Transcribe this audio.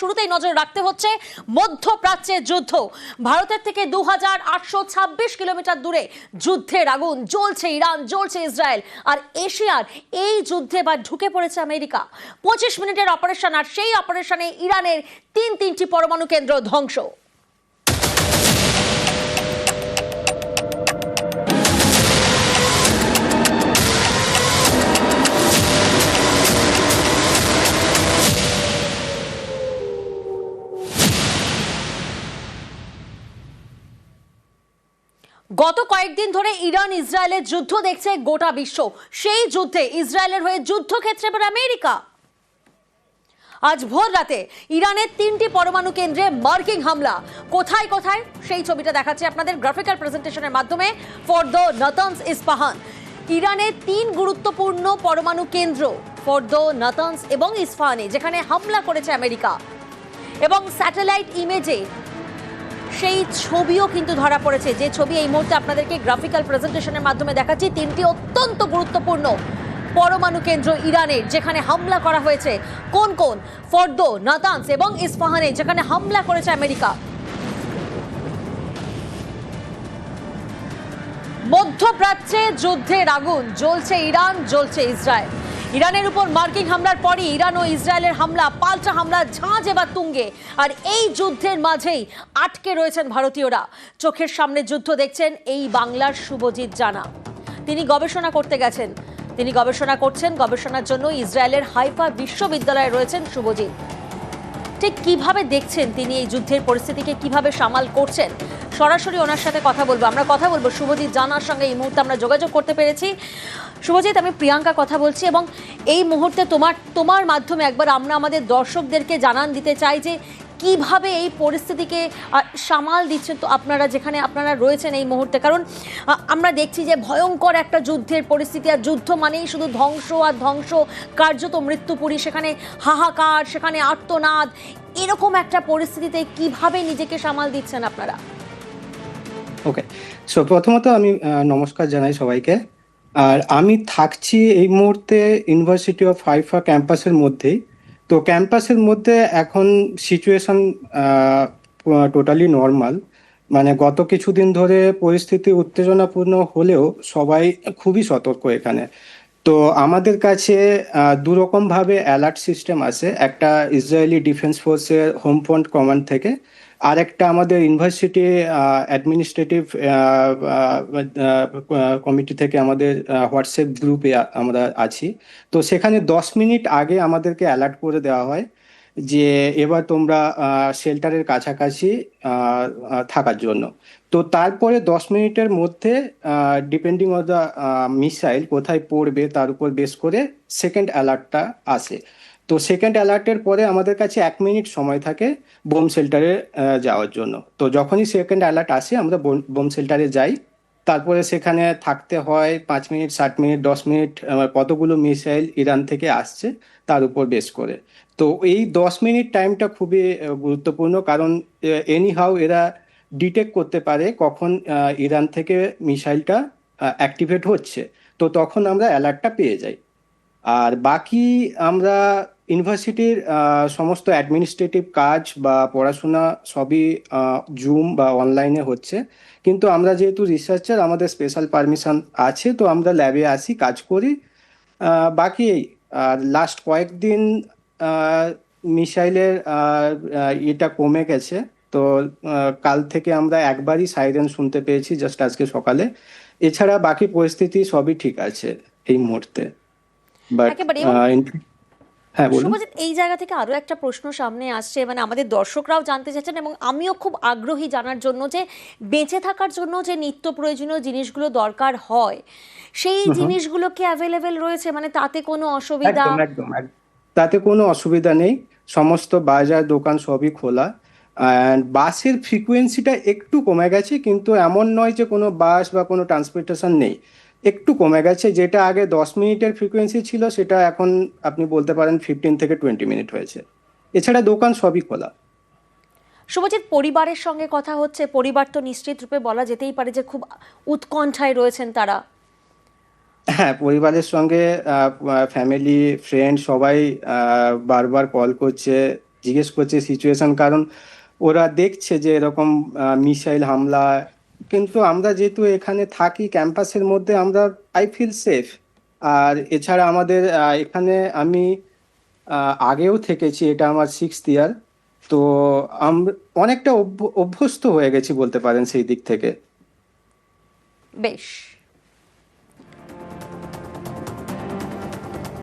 শুরুতেই নজর রাখতে হচ্ছে মধ্যপ্রাচ্যের যুদ্ধ। ভারতের থেকে দু কিলোমিটার দূরে যুদ্ধের আগুন। জ্বলছে ইরান, জ্বলছে ইসরায়েল আর এশিয়ার এই যুদ্ধে বা ঢুকে পড়েছে আমেরিকা। পঁচিশ মিনিটের অপারেশন আর সেই অপারেশনে ইরানের তিন তিনটি পরমাণু কেন্দ্র ধ্বংস। গত কয়েকদিন ধরে ইরান ইসরায়েলের যুদ্ধ দেখছে গোটা বিশ্ব। সেই যুদ্ধে ইসরায়েলের হয়ে যুদ্ধক্ষেত্রে এবার আমেরিকা। আজ ভোর রাতে ইরানের তিনটি পরমাণু কেন্দ্রে মার্কিং হামলা। কোথায় কোথায়? সেই ছবিটা দেখাচ্ছে আপনাদের গ্রাফিক্যাল প্রেজেন্টেশনের মাধ্যমে ফর দ্য নাতানস ইস্পাহান। ইরানের তিন গুরুত্বপূর্ণ পরমাণু কেন্দ্র, ফর দ্য নাতানস এবং ইস্পাহানে, যেখানে হামলা করেছে আমেরিকা। এবং স্যাটেলাইট ইমেজে সেই ছবিও কিন্তু ধরা পড়েছে। যে ছবি এই মুহূর্তে আপনাদেরকে গ্রাফিক্যাল প্রেজেন্টেশনের মাধ্যমে দেখাচ্ছি, তিনটি অত্যন্ত গুরুত্বপূর্ণ পরমাণু কেন্দ্র ইরানের, যেখানে হামলা করা হয়েছে। কোন কোন? ফর্দ নাতানস এবং ইস্পাহানে যেখানে হামলা করেছে আমেরিকা। মধ্যপ্রাচ্যে যুদ্ধের আগুন, জ্বলছে ইরান, জ্বলছে ইসরায়েল। ইরানের উপর মার্কিন হামলার পরই ইরান ও ইসরায়েলের হামলা, পাল্টা হামলা, ঝাঁজ এবার তুঙ্গে। আর এই যুদ্ধের মাঝেই আটকে রয়েছেন ভারতীয়রা। চোখের সামনে যুদ্ধ দেখছেন এই বাংলার শুভজিৎ জানা। তিনি গবেষণা করতে গেছেন। তিনি গবেষণা করছেন। গবেষণার জন্য ইসরায়েলের হাইফা বিশ্ববিদ্যালয়ে রয়েছেন শুভজিৎ। ঠিক কীভাবে দেখছেন তিনি এই যুদ্ধের পরিস্থিতিকে, কীভাবে সামাল করছেন? সরাসরি ওনার সাথে কথা বলব। আমরা কথা বলব শুভজিৎ জানার সঙ্গে। এই মুহূর্তে আমরা যোগাযোগ করতে পেরেছি। শুভজিৎ, আমি প্রিয়াঙ্কা কথা বলছি এবং এই মুহূর্তে তোমার তোমার মাধ্যমে একবার আমরা আমাদের দর্শকদেরকে জানান দিতে চাই যে কীভাবে এই পরিস্থিতিকে সামাল দিচ্ছেন? তো আপনারা যেখানে আপনারা রয়েছেন এই মুহূর্তে, কারণ আমরা দেখছি যে ভয়ঙ্কর একটা যুদ্ধের পরিস্থিতি, আর যুদ্ধ মানেই শুধু ধ্বংস আর ধ্বংস কার্যত মৃত্যুপুরী, সেখানে হাহাকার, সেখানে আর্তনাদ। এরকম একটা পরিস্থিতিতে কীভাবে নিজেকে সামাল দিচ্ছেন আপনারা? ওকে সো প্রথমত আমি নমস্কার জানাই সবাইকে। আর আমি থাকছি এই মুহূর্তে ইউনিভার্সিটি অফ হাইফা ক্যাম্পাসের মধ্যেই। তো ক্যাম্পাসের মধ্যে এখন সিচুয়েশন টোটালি নর্মাল মানে গত কিছুদিন ধরে পরিস্থিতি উত্তেজনাপূর্ণ হলেও সবাই খুবই সতর্ক এখানে। তো আমাদের কাছে দুরকমভাবে দুরকম ভাবে অ্যালার্ট সিস্টেম আছে। একটা ইসরায়েলি ডিফেন্স ফোর্সের হোম ফ্রন্ট কমান্ড থেকে। আর একটা আমাদের ইউনিভার্সিটি অ্যাডমিনিস্ট্রেটিভ কমিটি থেকে আমাদের হোয়াটসঅ্যাপ গ্রুপে আমরা আছি। তো সেখানে দশ মিনিট আগে আমাদেরকে অ্যালার্ট করে দেওয়া হয় যে এবার তোমরা শেল্টারের কাছাকাছি থাকার জন্য। তো তারপরে দশ মিনিটের মধ্যে ডিপেন্ডিং অন দ্য মিসাইল কোথায় পড়বে তার উপর বেস করে সেকেন্ড অ্যালার্টটা আসে। তো সেকেন্ড অ্যালার্টের পরে আমাদের কাছে এক মিনিট সময় থাকে বোম শেল্টারে যাওয়ার জন্য। তো যখনই সেকেন্ড অ্যালার্ট আসে, আমরা বোম শেল্টারে যাই। তারপরে সেখানে থাকতে হয় পাঁচ মিনিট ষাট মিনিট দশ মিনিট কতগুলো মিসাইল ইরান থেকে আসছে তার উপর বেস করে। তো এই দশ মিনিট টাইমটা খুবই গুরুত্বপূর্ণ কারণ এনি হাউ এরা ডিটেক্ট করতে পারে কখন ইরান থেকে মিসাইলটা অ্যাক্টিভেট হচ্ছে। তো তখন আমরা অ্যালার্টটা পেয়ে যাই। আর বাকি আমরা ইউনিভার্সিটির সমস্ত অ্যাডমিনিস্ট্রেটিভ কাজ বা পড়াশোনা সবই জুম বা অনলাইনে হচ্ছে। কিন্তু আমরা যেহেতু রিসার্চার আমাদের স্পেশাল পারমিশন আছে তো আমরা ল্যাবে আসি কাজ করি। বাকি আর লাস্ট কয়েকদিন মিসাইলের এটা কমে গেছে। তো কাল থেকে আমরা একবারই সাইরেন শুনতে পেয়েছি জাস্ট আজকে সকালে। এছাড়া বাকি পরিস্থিতি সবই ঠিক আছে এই মুহূর্তে। বাট হ্যাঁ বলুন। এই জায়গা থেকে আরও একটা প্রশ্ন সামনে আসছে। মানে আমাদের দর্শকরাও জানতে চাচ্ছেন এবং আমিও খুব আগ্রহী জানার জন্য যে বেঁচে থাকার জন্য যে নিত্য প্রয়োজনীয় জিনিসগুলো দরকার হয় সেই জিনিসগুলো কি অ্যাভেলেবেল রয়েছে? মানে তাতে কোনো অসুবিধা? একদম। তাতে কোনো অসুবিধা নেই। সমস্ত বাজার দোকান সবই খোলা। বাসের ফ্রিকোয়েন্সিটা একটু কমে গেছে কিন্তু এমন নয় যে কোনো বাস বা কোনো ট্রান্সপোর্টেশন নেই। একটু কমে গেছে যেটা আগে দশ মিনিটের ফ্রিকোয়েন্সি ছিল সেটা এখন আপনি বলতে পারেন ফিফটিন থেকে টোয়েন্টি মিনিট হয়েছে। এছাড়া দোকান সবই খোলা। শুভজিৎ পরিবারের সঙ্গে কথা হচ্ছে পরিবার তো নিশ্চিত রূপে বলা যেতেই পারে যে খুব উৎকণ্ঠায় রয়েছেন তারা। হ্যাঁ পরিবারের সঙ্গে ফ্যামিলি ফ্রেন্ড সবাই বারবার কল করছে জিজ্ঞেস করছে সিচুয়েশন কারণ ওরা দেখছে যে এরকম মিসাইল হামলা কিন্তু আমরা যেহেতু এখানে থাকি ক্যাম্পাসের মধ্যে, আমরা আই ফিল সেফ আর এছাড়া আমাদের এখানে আমি আগেও থেকেছি, এটা আমার সিক্স ইয়ার তো অনেকটা অভ্য- অভ্যস্ত হয়ে গেছি বলতে পারেন সেই দিক থেকে। বেশ।